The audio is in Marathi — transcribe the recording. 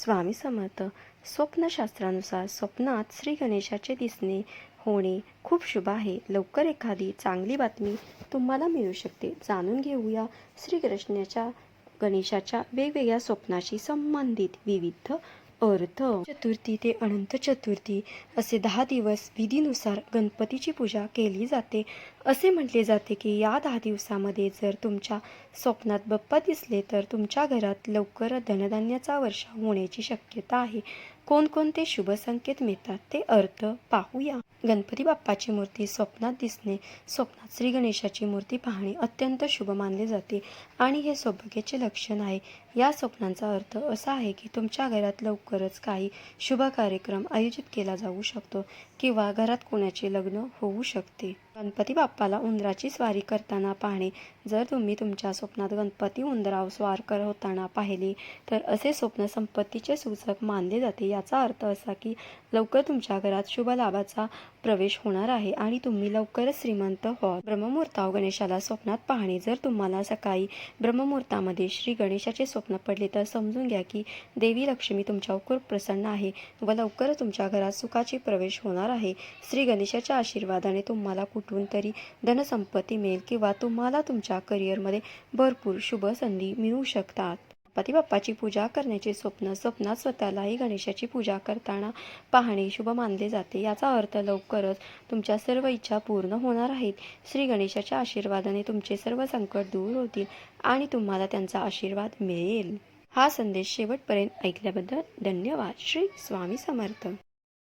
स्वामी समर्थ. स्वप्नशास्त्रानुसार स्वप्नात श्री गणेशाचे दिसणे होणे खूप शुभ आहे. लवकर एखादी चांगली बातमी तुम्हाला मिळू शकते. जाणून घेऊया श्री कृष्णाच्या गणेशाच्या वेगवेगळ्या स्वप्नाशी संबंधित विविध अर्थ चतुर्थी ते अनंत चतुर्थी असे दहा दिवस विधीनुसार गणपतीची पूजा केली जाते. असे म्हटले जाते की या दहा दिवसामध्ये जर तुमच्या स्वप्नात बाप्पा दिसले तर तुमच्या घरात लवकर धनधान्याचा वर्षा होण्याची शक्यता आहे. कोणकोणते शुभ संकेत मिळतात ते अर्थ पाहूया. गणपती बाप्पाची मूर्ती स्वप्नात दिसणे स्वप्नात श्री गणेशाची मूर्ती पाहणे अत्यंत शुभ मानले जाते. आणि हे सौभाग्याचे लक्षण आहे. या स्वप्नांचा अर्थ असा आहे की तुमच्या घरात लवकरच काही शुभ कार्यक्रम आयोजित केला जाऊ शकतो किंवा घरात कोणाचे लग्न होऊ शकते. गणपती बाप्पाला उंदराची स्वारी करताना पाहणे. जर तुम्ही तुमच्या स्वप्नात गणपती उंदराव स्वार कर होताना पाहिले तर असे स्वप्न संपत्तीचे सूचक मानले जाते. याचा अर्थ असा की लवकर तुमच्या घरात शुभ लाभाचा प्रवेश होणार आहे आणि तुम्ही लवकरच श्रीमंत व्हाल. ब्रह्ममुहूर्ताव गणेशाला स्वप्नात पाहणे. जर तुम्हाला सकाळी ब्रह्ममुहूर्तामध्ये श्री गणेशाचे स्वप्न पडले तर समजून घ्या की देवी लक्ष्मी तुमच्यावर खूप प्रसन्न आहे व लवकरच तुमच्या घरात सुखाची प्रवेश होणार आहे. श्री गणेशाच्या आशीर्वादाने तुम्हाला कुठून तरी धनसंपत्ती मिळेल किंवा तुम्हाला तुमच्या करिअरमध्ये भरपूर शुभ संधी मिळू शकतात. गणपती बाप्पाची पूजा करण्याचे स्वप्न स्वप्नात स्वतःलाही गणेशाची पूजा करताना पाहणे शुभ मानले जाते. याचा अर्थ लवकरच तुमच्या सर्व इच्छा पूर्ण होणार आहेत. श्री गणेशाच्या आशीर्वादाने तुमचे सर्व संकट दूर होतील आणि तुम्हाला त्यांचा आशीर्वाद मिळेल. हा संदेश शेवटपर्यंत ऐकल्याबद्दल धन्यवाद. श्री स्वामी समर्थ.